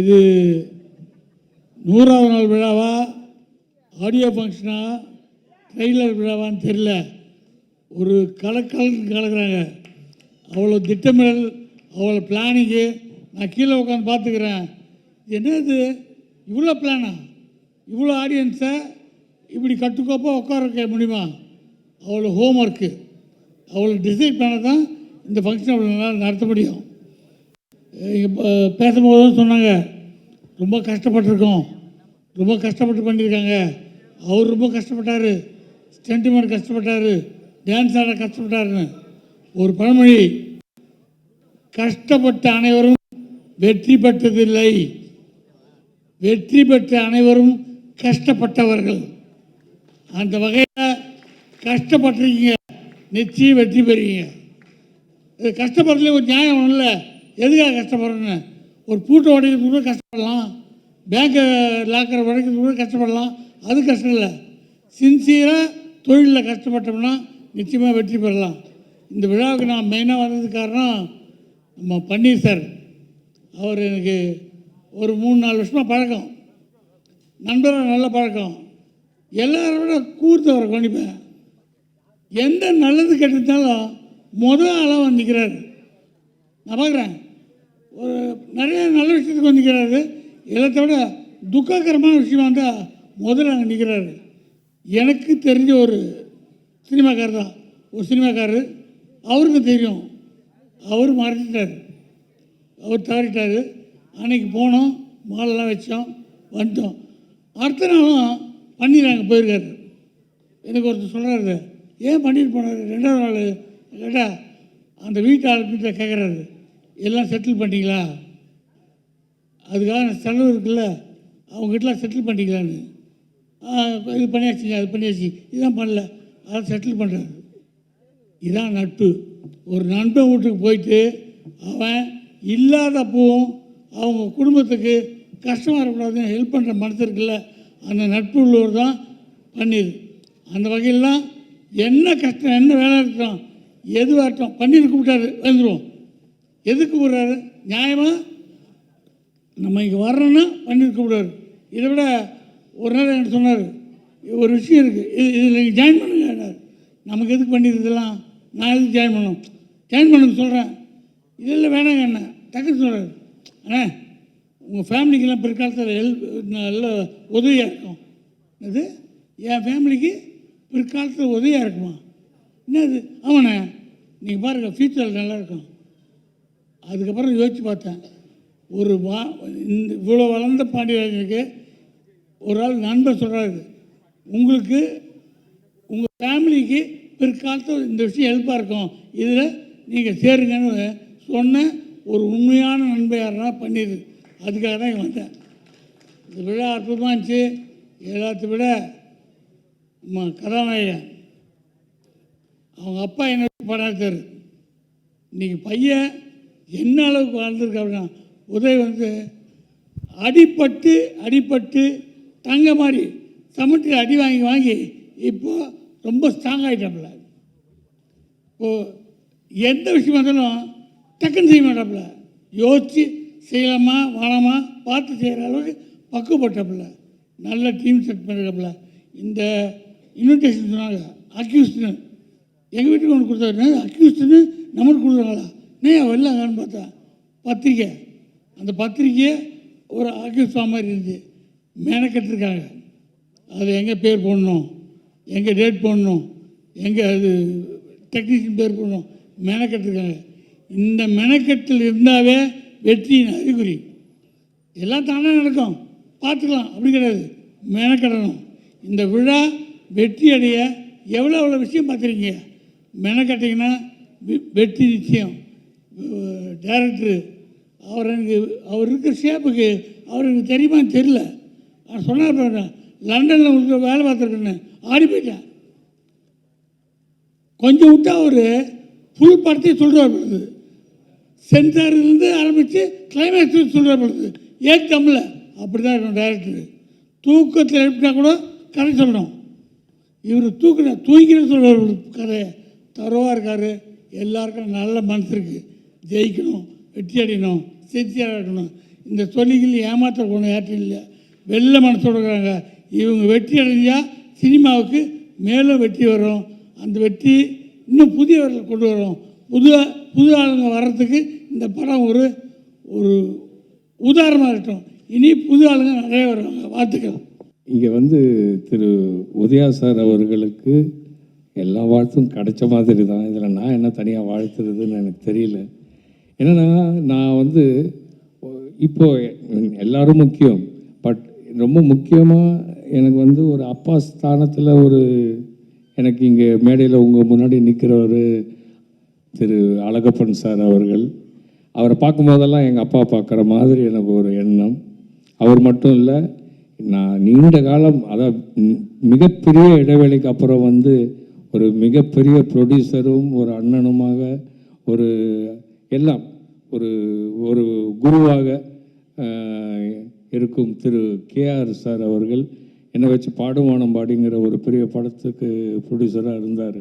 இது நூறாவது நாள் விழாவா? ஆடியோ ஃபங்க்ஷனா ட்ரெய்லர் விழாவான்னு தெரில ஒரு கலக்கலன்னு கலக்குறாங்க. அவ்வளோ திட்டமிடல் அவ்வளோ பிளானிங்கு நான் கீழே உட்காந்து பார்த்துக்கிறேன். என்னது? இவ்வளோ பிளானா இவ்வளோ ஆடியன்ஸை இப்படி கட்டுக்கோப்பாக உட்கார வைக்க முடியுமா? அவ்வளோ ஹோம் ஒர்க்கு அவ்வளோ டிசைட் பண்ண தான் இந்த ஃபங்க்ஷன் அவ்வளோ நல்லா நடத்த முடியும். பேசும்போது சொன்னாங்க. ரொம்ப கஷ்டப்பட்டிருக்கோம். ரொம்ப கஷ்டப்பட்டு பண்ணியிருக்காங்க. அவர் ரொம்ப கஷ்டப்பட்டார். ஸ்டென்டிமெண்ட் கஷ்டப்பட்டார். டான்ஸ் ஆட கஷ்டப்பட்டாருன்னு. ஒரு பழமொழி. கஷ்டப்பட்ட அனைவரும் வெற்றி பெற்றதில்லை. வெற்றி பெற்ற அனைவரும் கஷ்டப்பட்டவர்கள். அந்த வகையில் கஷ்டப்பட்டிருக்கீங்க. நிச்சயம் வெற்றி பெறுவீங்க. கஷ்டப்படுறதுல ஒரு நியாயம் இல்லை எதுக்காக கஷ்டப்படுறேன்னு ஒரு பூட்டை உடைக்கிறதுக்கு கூட கஷ்டப்படலாம். பேங்கை லாக்கரை உடைக்கிறதுக்கு கூட கஷ்டப்படலாம். அது கஷ்டம் இல்லை. சின்சியராக தொழிலில் கஷ்டப்பட்டோம்னா நிச்சயமாக வெற்றி பெறலாம். இந்த விழாவுக்கு நான் மெயினாக வந்ததுக்கு காரணம் நம்ம பன்னீர் சார் அவர் எனக்கு ஒரு மூணு நாலு வருஷமாக பழக்கம். நண்பராக நல்ல பழக்கம். எல்லாரும் விட கூர்த்தவரை கவனிப்பேன். எந்த நல்லது கெட்டிருந்தாலும் முதல் ஆளாக வந்து நிற்கிறார் நான் பார்க்குறேன் நிறைய நல்ல விஷயத்துக்கு வந்து நிற்கிறாரு எல்லாத்த விட துக்ககரமான விஷயம் இருந்தால் முதல்ல அங்கே நிற்கிறாரு எனக்கு தெரிஞ்ச ஒரு சினிமாக்காரர் தான். ஒரு சினிமாக்காரர். அவருக்கு தெரியும். அவர் மறைச்சிட்டார் அவர் தவறிட்டார். அன்னைக்கு போனோம். மாலெல்லாம் வச்சோம். வந்துட்டோம். அடுத்த நாளும் பன்னீர் அங்கே போயிருக்காரு. எனக்கு ஒருத்தர் சொல்கிறாரு ஏன் பண்ணிட்டு போனார்? ரெண்டாவது நாள்? கேட்டால் அந்த வீட்டு ஆளுக்கிட்ட கேட்குறாரு எல்லாம் செட்டில் பண்ணிங்களா அதுக்காக செலவு இருக்குல்ல அவங்ககிட்டலாம் செட்டில் பண்ணிக்கலான்னு. இது பண்ணியாச்சுங்க அது பண்ணியாச்சு. இதான் பண்ணல அதை செட்டில் பண்ணுறாரு இதான் நட்பு. ஒரு நண்பன் வீட்டுக்கு போயிட்டு அவன் இல்லாதப்பவும் அவங்க குடும்பத்துக்கு கஷ்டமாக இருக்கக்கூடாதுன்னு ஹெல்ப் பண்ணுற மனசு இருக்குல்ல அந்த நட்பு உள்ளவர் தான் பண்ணிது அந்த வகையிலாம் என்ன கஷ்டம் என்ன வேலை இருக்கட்டும் எது வரட்டும் பன்னீர் கூப்பிட்டாரு வந்துடுவோம் எதுக்கு விடுறாரு? நியாயமாக நம்ம இங்கே வர்றோன்னா பண்ணியிருக்க கூப்பிடுவார். இதை விட ஒரு நாள் என்ன சொன்னார் ஒரு விஷயம் இருக்குது இது இதில் நீங்கள் ஜாயின் பண்ணுங்க நமக்கு எதுக்கு பன்னீர் நான் எதுக்கு ஜாயின் பண்ணணும்? ஜாயின் பண்ணுங்க சொல்கிறேன் இதில் வேணாங்க என்ன டக்குன்னு சொல்கிறார் அண்ணே உங்கள் ஃபேமிலிக்கெல்லாம் பிற்காலத்தில் ஹெல்ப் நல்ல உதவியாக இருக்கும். அது என் ஃபேமிலிக்கு பிற்காலத்தில் உதவியாக இருக்குமா? என்னது? ஆமாண்ணே நீங்கள் பாருங்கள் ஃப்யூச்சரில் நல்லாயிருக்கும் அதுக்கப்புறம் யோசித்து பார்த்தேன். ஒரு வா இந்த இவ்வளோ வளர்ந்த பாண்டியராஜனுக்கு ஒரு ஆள் நண்பர் சொல்கிறாரு உங்களுக்கு உங்கள் ஃபேமிலிக்கு பிற்காலத்தில் இந்த விஷயம் ஹெல்ப்பாக இருக்கும். இதில் நீங்கள் சேருங்கன்னு சொன்ன ஒரு உண்மையான நண்பர் யாருன்னா பண்ணிடு அதுக்காக தான் இங்கே வந்தேன். இந்த விழா அற்புதமாக இருந்துச்சு. எல்லாத்த விட நம்ம கதாநாயகன் அவங்க அப்பா என்ன பண்ணாரு இன்றைக்கி பையன் என்ன அளவுக்கு வாழ்ந்திருக்கு அப்படின்னா உதய் வந்து அடிப்பட்டு அடிப்பட்டு தங்க மாதிரி சமட்டி அடி வாங்கி வாங்கி இப்போது ரொம்ப ஸ்ட்ராங் ஆகிட்டாப்புல இப்போ எந்த விஷயமா இருந்தாலும் டக்குன்னு செய்ய மாட்டாப்புல. யோசித்து செய்யலாமா வேணாமா பார்த்து செய்கிற அளவுக்கு பக்குவப்பட்டாப்புல. நல்ல டீம் செட் பண்ணிருக்காப்புல. இந்த இன்விடேஷன் சொன்னாங்க அக்யூஸ்ட்னு எங்கள் வீட்டுக்கு ஒன்று கொடுத்தாரு அக்யூஸ்ட்னு நம்மளுக்கு கொடுக்குறாங்களா நீ வரலாங்கன்னு பார்த்தா பத்திரிக்கை. அந்த பத்திரிக்கையை ஒரு அக்யூஸ்டா மாதிரி இருந்துச்சு. மெனக்கெட்டிருக்காங்க அது எங்கே பேர் போடணும் எங்கே டேட் போடணும் எங்கே அது டெக்னீஷியன் பேர் போடணும் மெனக்கெட்டிருக்காங்க இந்த மெனக்கெட்டில் இருந்தாவே வெற்றியின் அறிகுறி. எல்லாம் தானே நடக்கும். பார்த்துக்கலாம் அப்படி கிடையாது. மெனக்கெடணும் இந்த விழா வெற்றி அடைய எவ்வளோ எவ்வளோ விஷயம் பார்த்துருக்கீங்க? மெனக்கட்டிங்கன்னா வெற்றி நிச்சயம். டேரக்டரு அவர் எனக்கு அவர் இருக்கிற ஷேப்புக்கு அவர் எனக்கு தெரியுமான்னு தெரியல. நான் சொன்னார் லண்டனில் உங்களுக்கு வேலை பார்த்துருக்கேன்னு. ஆடி போயிட்டேன் கொஞ்சம் விட்டா அவர் ஃபுல் படத்தையும் சொல்கிறார் பொழுது சென்சார்லேருந்து ஆரம்பித்து கிளைமேக்ஸ் சொல்கிறார் பொழுது ஏன் தமிழில்? அப்படி தான் இருக்கணும் டேரக்டரு தூக்கத்தில் எழுப்பினா கூட கதை சொல்லணும். இவர் தூக்கின தூங்கின்னு சொல்கிறார் கதை தரோவாக இருக்கார். எல்லாருக்கும் நல்ல மனசு இருக்குது ஜெயிக்கணும் வெற்றி அடையணும் சின்சியராக இருக்கணும். இந்த சொல்லிகள் ஏமாற்ற கொண்டு ஏற்றம் இல்லை. வெள்ள மனசோட இருக்கிறாங்க இவங்க வெற்றி அடைஞ்சால் சினிமாவுக்கு மேலும் வெற்றி வரும். அந்த வெற்றி இன்னும் புதியவர்களை கொண்டு வரும். புது புது ஆளுங்க வர்றதுக்கு இந்த படம் ஒரு ஒரு உதாரணமாக இருக்கட்டும். இனி புது ஆளுங்க நிறைய வருவாங்க. வாழ்த்துக்கள். இங்கே வந்து திரு உதயா சார் அவர்களுக்கு எல்லா வாழ்த்தும் கிடைச்ச மாதிரி தான். இதில் நான் என்ன தனியாக வாழ்த்துறதுன்னு எனக்கு தெரியல. என்னென்னா நான் வந்து இப்போது எல்லாரும் முக்கியம். பட் ரொம்ப முக்கியமாக எனக்கு வந்து ஒரு அப்பா ஸ்தானத்தில் ஒரு எனக்கு இங்கே மேடையில் உங்கள் முன்னாடி நிற்கிறவர் திரு அழகப்பன் சார் அவர்கள். அவரை பார்க்கும்போதெல்லாம் எங்கள் அப்பா பார்க்குற மாதிரி எனக்கு ஒரு எண்ணம். அவர் மட்டும் இல்லை நான் நீண்ட காலம் அதான் மிகப்பெரிய இடைவெளிக்கு அப்புறம் வந்து ஒரு மிகப்பெரிய ப்ரொடியூசரும் ஒரு அண்ணனுமாக ஒரு எல்லாம் ஒரு ஒரு குருவாக இருக்கும் திரு கேஆர் சார் அவர்கள். என்னை வச்சு பாடுவானம் பாடிங்கிற ஒரு பெரிய படத்துக்கு ப்ரொடியூசராக இருந்தார்.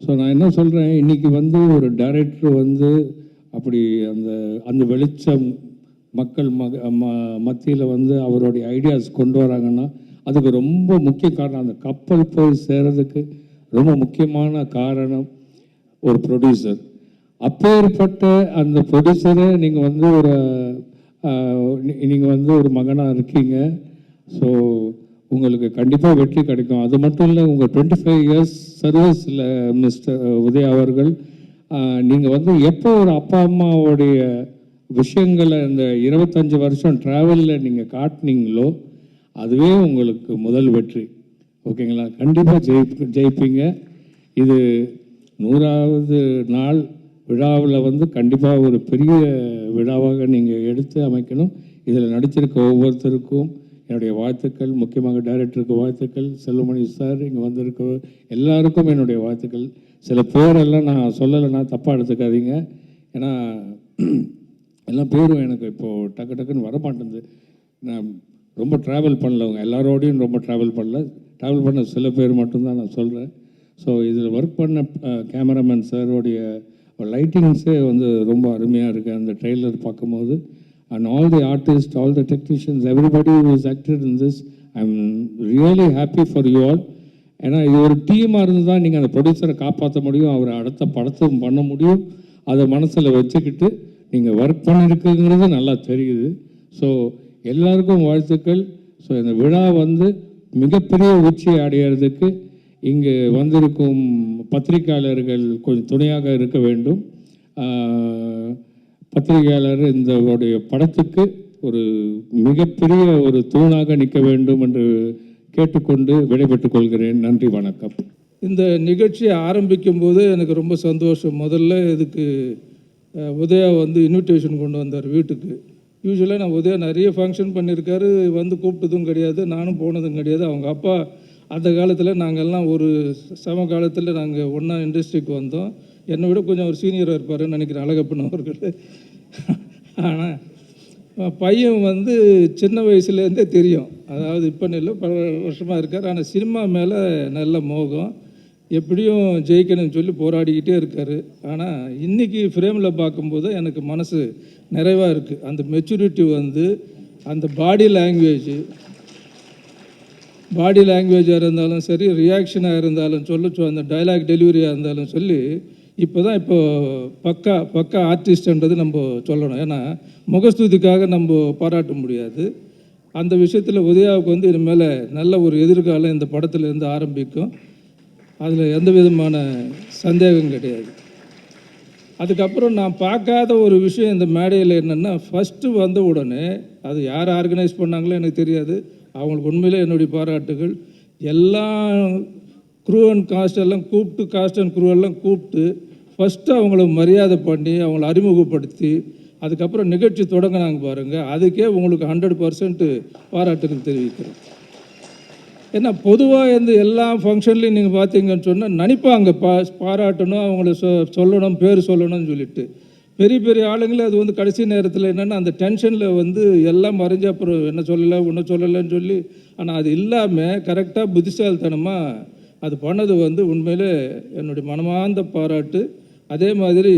ஸோ நான் என்ன சொல்கிறேன் இன்றைக்கி வந்து ஒரு டைரக்டர் வந்து அப்படி அந்த அந்த வெளிச்சம் மக்கள் மக ம மத்தியில் வந்து அவருடைய ஐடியாஸ் கொண்டு வராங்கன்னா அதுக்கு ரொம்ப முக்கிய காரணம். அந்த கப்பல் போய் சேர்கிறதுக்கு ரொம்ப முக்கியமான காரணம் ஒரு ப்ரொடியூசர் அப்பேற்பட்ட அந்த ப்ரொடியூசரை நீங்கள் வந்து ஒரு நீங்கள் வந்து ஒரு மகனாக இருக்கீங்க. ஸோ உங்களுக்கு கண்டிப்பாக வெற்றி கிடைக்கும். அது மட்டும் இல்லை உங்கள் டுவெண்ட்டி ஃபைவ் இயர்ஸ் சர்வீஸில் மிஸ்டர் உதயா அவர்கள் நீங்கள் வந்து எப்போ ஒரு அப்பா அம்மாவுடைய விஷயங்களை இந்த இருபத்தஞ்சி வருஷம் ட்ராவலில் நீங்கள் காட்டினீங்களோ அதுவே உங்களுக்கு முதல் வெற்றி. ஓகேங்களா? கண்டிப்பாக ஜெயிப் ஜெயிப்பீங்க. இது நூறாவது நாள் விழாவில் வந்து கண்டிப்பாக ஒரு பெரிய விழாவாக நீங்கள் எடுத்து அமைக்கணும். இதில் நடிச்சிருக்க ஒவ்வொருத்தருக்கும் என்னுடைய வாழ்த்துக்கள் முக்கியமாக டைரக்டருக்கு வாழ்த்துக்கள் செல்வமணி சார் இங்கே வந்திருக்க எல்லாருக்கும் என்னுடைய வாழ்த்துக்கள். சில பேரெல்லாம் நான் சொல்லலைன்னா தப்பாக எடுத்துக்காதீங்க. ஏன்னா எல்லாம் பேரும் எனக்கு இப்போது டக்கு டக்குன்னு வரமாட்டேங்குது. நான் ரொம்ப ட்ராவல் பண்ணலவங்க எல்லாரோடையும் ரொம்ப ட்ராவல் பண்ணல. ட்ராவல் பண்ண சில பேர் மட்டும்தான் நான் சொல்கிறேன் ஸோ இதில் ஒர்க் பண்ண கேமராமேன் சாரோடைய லைட்டிங்ஸே வந்து ரொம்ப அருமையாக இருக்குது அந்த ட்ரெய்லர் பார்க்கும்போது. And all the artist all the technicians everybody is acted in this I am really happy for you all ஏன்னா இது ஒரு டீமாக இருந்து தான் நீங்கள் அந்த ப்ரொடியூசரை காப்பாற்ற முடியும் அவரை அடுத்த படத்தும் பண்ண முடியும். அதை மனசில் வச்சுக்கிட்டு நீங்கள் ஒர்க் பண்ணியிருக்குங்கிறது நல்லா தெரியுது. ஸோ எல்லாருக்கும் வாழ்த்துக்கள். ஸோ இந்த விழா வந்து மிகப்பெரிய உச்சி அடையிறதுக்கு இங்கு வந்திருக்கும் பத்திரிகையாளர்கள் கொஞ்சம் துணையாக இருக்க வேண்டும். பத்திரிகையாளர் இந்த உடைய படத்துக்கு ஒரு மிகப்பெரிய ஒரு தூணாக நிற்க வேண்டும் என்று கேட்டுக்கொண்டு விடைபெற்றுக் கொள்கிறேன். நன்றி வணக்கம். இந்த நிகழ்ச்சியை ஆரம்பிக்கும் போது எனக்கு ரொம்ப சந்தோஷம். முதல்ல இதுக்கு உதயா வந்து இன்விடேஷன் கொண்டு வந்தார் வீட்டுக்கு. யூஸ்வலாக நான் உதயா நிறைய ஃபங்க்ஷன் பண்ணியிருக்காரு. வந்து கூப்பிட்டதும் கிடையாது. நானும் போனதும் கிடையாது. அவங்க அப்பா அந்த காலத்தில் நாங்கள்லாம் ஒரு சம காலத்தில் நாங்கள் ஒன்றா இண்டஸ்ட்ரிக்கு வந்தோம். என்னை விட கொஞ்சம் ஒரு சீனியராக இருப்பாருன்னு நினைக்கிறேன் அழகப்பன் அவர்கள். ஆனால் பையன் வந்து சின்ன வயசுலேருந்தே தெரியும். அதாவது இப்போ இல்லை பல வருஷமாக இருக்கார். ஆனால் சினிமா மேலே நல்ல மோகம். எப்படியும் ஜெயிக்கணும்னு சொல்லி போராடிக்கிட்டே இருக்கார். ஆனால் இன்றைக்கி ஃப்ரேமில் பார்க்கும்போது எனக்கு மனசு நிறைவாக இருக்குது அந்த மெச்சூரிட்டி வந்து அந்த பாடி லாங்குவேஜ் பாடி லாங்குவேஜாக இருந்தாலும் சரி ரியாக்ஷனாக இருந்தாலும் சொல்ல அந்த டைலாக் டெலிவரியாக இருந்தாலும் சொல்லி இப்போ தான் இப்போது பக்கா பக்கா ஆர்டிஸ்ட்ன்றது நம்ம சொல்லணும். ஏன்னா முகஸ்துதிக்காக நம்ம பாராட்ட முடியாது. அந்த விஷயத்தில் உதயாவுக்கு வந்து இனிமேல் நல்ல ஒரு எதிர்காலம் இந்த படத்துலேருந்து ஆரம்பிக்கும். அதில் எந்த விதமான சந்தேகம் கிடையாது. அதுக்கப்புறம் நான் பார்க்காத ஒரு விஷயம் இந்த மேடையில் என்னென்னா ஃபஸ்ட்டு வந்த உடனே அது யார் ஆர்கனைஸ் பண்ணாங்களோ எனக்கு தெரியாது. அவங்களுக்கு உண்மையிலே என்னுடைய பாராட்டுகள். எல்லா க்ரூ அண்ட் காஸ்ட் எல்லாம் கூப்பிட்டு காஸ்ட் அண்ட் குரூ எல்லாம் கூப்பிட்டு ஃபஸ்ட்டு அவங்கள மரியாதை பண்ணி அவங்கள அறிமுகப்படுத்தி அதுக்கப்புறம் நிகழ்ச்சி தொடங்கினாங்க பாருங்கள் அதுக்கே உங்களுக்கு ஹண்ட்ரட் பர்சன்ட்டு பாராட்டுகள் தெரிவிக்கிறேன். ஏன்னா பொதுவாக இருந்து எல்லா ஃபங்க்ஷன்லையும் நீங்கள் பார்த்தீங்கன்னு சொன்னால் நினைப்பாங்க பா பாராட்டணும் அவங்கள சொ சொல்லணும் பேர் சொல்லணும்னு சொல்லிட்டு. பெரிய பெரிய ஆளுங்களே அது வந்து கடைசி நேரத்தில் என்னென்னா அந்த டென்ஷனில் வந்து எல்லாம் மறைஞ்ச அப்புறம் என்ன சொல்லலை ஒன்றும் சொல்லலைன்னு சொல்லி ஆனால் அது இல்லாமல் கரெக்டாக புத்திசாலித்தனமாக அது பண்ணது வந்து உண்மையில் என்னுடைய மனமார்ந்த பாராட்டு. அதே மாதிரி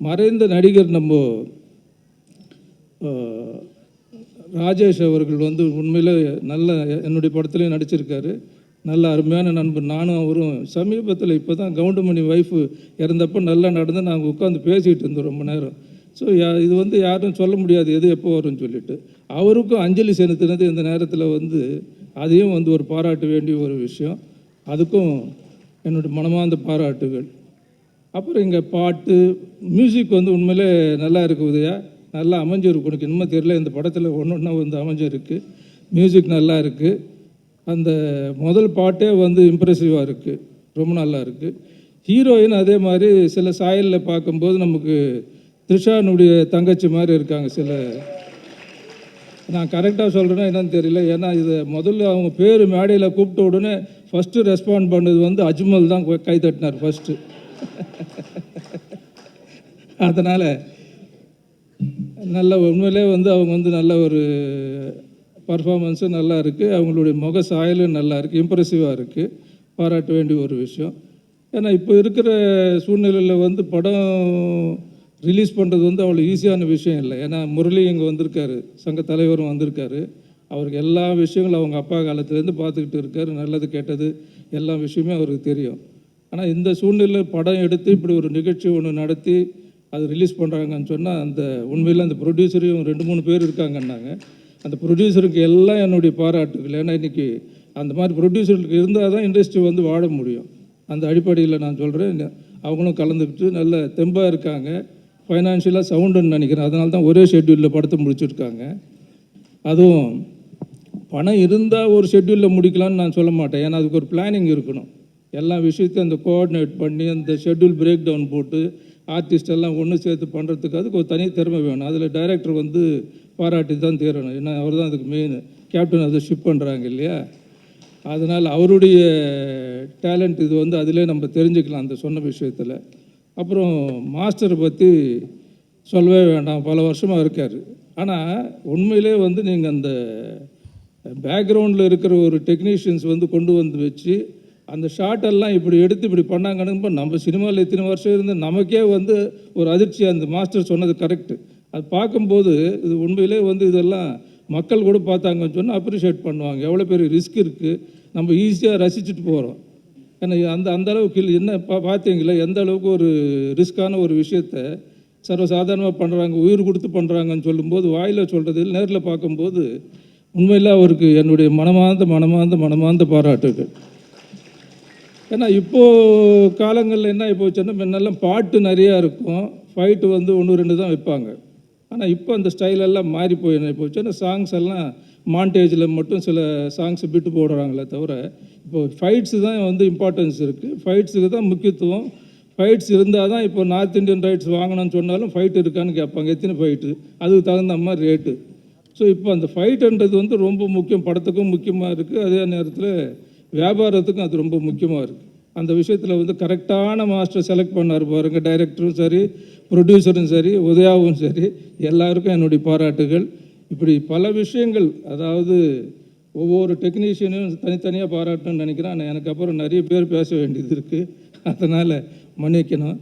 மறைந்த நடிகர் நம்ம ராஜேஷ் அவர்கள் வந்து உண்மையில் நல்ல என்னுடைய படத்துலேயும் நடிச்சிருக்காரு. நல்ல அருமையான நண்பர் நானும் அவரும் சமீபத்தில் இப்போ தான் கவுண்டமணி ஒய்ஃபு இறந்தப்போ நல்லா நடந்து நாங்கள் உட்காந்து பேசிகிட்டு இருந்தோம் ரொம்ப நேரம். ஸோ இது வந்து யாரும் சொல்ல முடியாது எது எப்போ வரும்னு சொல்லிட்டு. அவருக்கும் அஞ்சலி செலுத்தினது இந்த நேரத்தில் வந்து அதையும் வந்து ஒரு பாராட்ட வேண்டிய ஒரு விஷயம். அதுக்கும் என்னுடைய மனமார்ந்த பாராட்டுகள். அப்புறம் இங்கே பாட்டு மியூசிக் வந்து உண்மையிலே நல்லா இருக்கு உதயா. நல்லா அமைஞ்சிருக்கு. உனக்கு இன்னும் தெரியல இந்த படத்தில் ஒன்று ஒன்றா வந்து அமைஞ்சிருக்கு. மியூசிக் நல்லா இருக்குது அந்த முதல் பாட்டே வந்து இம்ப்ரெசிவாக இருக்குது ரொம்ப நல்லா இருக்குது ஹீரோயின் அதே மாதிரி சில சாயலில் பார்க்கும்போது நமக்கு த்ரிஷானுடைய தங்கச்சி மாதிரி இருக்காங்க சில. நான் கரெக்டாக சொல்கிறேன்னா என்னன்னு தெரியல. ஏன்னா இதை முதல்ல அவங்க பேர் மேடையில் கூப்பிட்ட உடனே ஃபஸ்ட்டு ரெஸ்பாண்ட் பண்ணது வந்து அஜ்மல் தான் கை தட்டினார் ஃபஸ்ட்டு அதனால் நல்ல உண்மையிலே வந்து அவங்க வந்து நல்ல ஒரு பர்ஃபாமன்ஸும் நல்லா இருக்குது அவங்களுடைய முக சாயலும் நல்லா இருக்குது இம்ப்ரெசிவாக இருக்குது பாராட்ட வேண்டிய ஒரு விஷயம். ஏன்னா இப்போ இருக்கிற சூழ்நிலையில் வந்து படம் ரிலீஸ் பண்ணுறது வந்து அவ்வளோ ஈஸியான விஷயம் இல்லை. ஏன்னா முரளி இங்கே வந்திருக்காரு. சங்க தலைவரும் வந்திருக்காரு. அவருக்கு எல்லா விஷயங்களும் அவங்க அப்பா காலத்துலேருந்து பார்த்துக்கிட்டு இருக்காரு. நல்லது கெட்டது எல்லா விஷயமே அவருக்கு தெரியும். ஆனால் இந்த சூழ்நிலையில் படம் எடுத்து இப்படி ஒரு நிகழ்ச்சி ஒன்று நடத்தி அது ரிலீஸ் பண்ணுறாங்கன்னு சொன்னால் அந்த உண்மையில் அந்த ப்ரொடியூசரையும் ரெண்டு மூணு பேர் இருக்காங்கன்னாங்க. அந்த ப்ரொடியூசருக்கு எல்லாம் என்னுடைய பாராட்டுகள். ஏன்னா இன்றைக்கி அந்த மாதிரி ப்ரொடியூசருக்கு இருந்தால் தான் இண்டஸ்ட்ரி வந்து வாழ முடியும். அந்த அடிப்படையில் நான் சொல்கிறேன் அவங்களும் கலந்துக்கிட்டு நல்ல தெம்பாக இருக்காங்க. ஃபைனான்ஷியலாக சவுண்டுன்னு நினைக்கிறேன். அதனால தான் ஒரே ஷெட்யூலில் படத்தை முடிச்சிருக்காங்க. அதுவும் பணம் இருந்தால் ஒரு ஷெட்யூலில் முடிக்கலாம்னு நான் சொல்ல மாட்டேன். ஏன்னா அதுக்கு ஒரு பிளானிங் இருக்கணும். எல்லா விஷயத்தையும் அந்த கோஆர்டினேட் பண்ணி அந்த ஷெட்யூல் பிரேக் டவுன் போட்டு ஆர்டிஸ்ட் எல்லாம் ஒன்று சேர்த்து பண்ணுறதுக்கு அதுக்கு ஒரு தனி திறமை வேணும். அதில் டைரக்டர் வந்து பாராட்டி தான் தீரணும். ஏன்னா அவர் தான் அதுக்கு மெயின் கேப்டன் அதை ஷிப் பண்ணுறாங்க இல்லையா? அதனால் அவருடைய டேலண்ட் இது வந்து அதிலே நம்ம தெரிஞ்சுக்கலாம் அந்த சொன்ன விஷயத்தில். அப்புறம் மாஸ்டரை பற்றி சொல்லவே வேண்டாம். பல வருஷமாக இருக்கார். ஆனால் உண்மையிலே வந்து நீங்கள் அந்த பேக்ரவுண்டில் இருக்கிற ஒரு டெக்னீஷியன்ஸ் வந்து கொண்டு வந்து வச்சு அந்த ஷார்ட்டெல்லாம் இப்படி எடுத்து இப்படி பண்ணாங்கன்னு நம்ம சினிமாவில் இத்தனை வருஷம் இருந்து நமக்கே வந்து ஒரு அதிர்ச்சி அந்த மாஸ்டர் சொன்னது கரெக்டு அது பார்க்கும்போது இது உண்மையிலே வந்து இதெல்லாம் மக்கள் கூட பார்த்தாங்கன்னு சொன்னால் அப்ரிஷியேட் பண்ணுவாங்க. எவ்வளோ பெரிய ரிஸ்க் இருக்குது நம்ம ஈஸியாக ரசிச்சுட்டு போகிறோம் ஏன்னா அந்த அந்த அளவுக்கு இல்லை. என்ன பா பார்த்தீங்களா? எந்த அளவுக்கு ஒரு ரிஸ்க்கான ஒரு விஷயத்த சர்வசாதாரணமாக பண்ணுறாங்க உயிர் கொடுத்து பண்ணுறாங்கன்னு சொல்லும்போது வாயில் சொல்கிறது நேரில் பார்க்கும்போது உண்மையில் அவருக்கு என்னுடைய மனமார்ந்த மனமார்ந்த மனமார்ந்த பாராட்டுகள். ஏன்னா இப்போது காலங்களில் என்ன ஆகி போச்சுன்னா முன்னெல்லாம் பாட்டு நிறையா இருக்கும். ஃபைட்டு வந்து ஒன்று ரெண்டு தான் வைப்பாங்க. ஆனால் இப்போ அந்த ஸ்டைலெல்லாம் மாறி போய் என்ன போச்சு ஏன்னா சாங்ஸ் எல்லாம் மாண்டேஜில் மட்டும் சில சாங்ஸ் விட்டு போடுறாங்களே தவிர இப்போ ஃபைட்ஸு தான் வந்து இம்பார்ட்டன்ஸ் இருக்குது ஃபைட்ஸுக்கு தான் முக்கியத்துவம். ஃபைட்ஸ் இருந்தால் தான் இப்போ நார்த் இந்தியன் ரைட்ஸ் வாங்கணும்னு சொன்னாலும் ஃபைட் இருக்கான்னு கேட்பாங்க. எத்தனை ஃபைட்டு அதுக்கு தகுந்த மாதிரி ரேட்டு ஸோ இப்போ அந்த ஃபைட்டுன்றது வந்து ரொம்ப முக்கியம். படத்துக்கும் முக்கியமாக இருக்குது அதே நேரத்தில் வியாபாரத்துக்கும் அது ரொம்ப முக்கியமாக இருக்குது அந்த விஷயத்தில் வந்து கரெக்டான மாஸ்டர் செலக்ட் பண்ணார் பாருங்க டைரக்டரும் சரி ப்ரொடியூசரும் சரி உதயாவும் சரி எல்லாருக்கும் என்னுடைய பாராட்டுகள். இப்படி பல விஷயங்கள் அதாவது ஒவ்வொரு டெக்னீஷியனையும் தனித்தனியாக பாராட்டணும்னு நினைக்கிறேன். ஆனால் எனக்கு அப்புறம் நிறைய பேர் பேச வேண்டியது இருக்குது அதனால் மன்னிக்கணும்.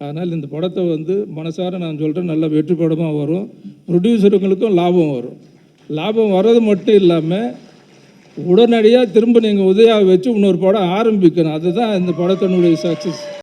அதனால் இந்த படத்தை வந்து மனசார நான் சொல்கிறேன் நல்ல வெற்றி படமாக வரும். ப்ரொடியூசருங்களுக்கும் லாபம் வரும். லாபம் வர்றது மட்டும் இல்லாமல் உடனடியாக திரும்ப நீங்கள் உதயாவை வச்சு இன்னொரு படம் ஆரம்பிக்கணும். அதுதான் இந்த படத்தினுடைய சக்ஸஸ்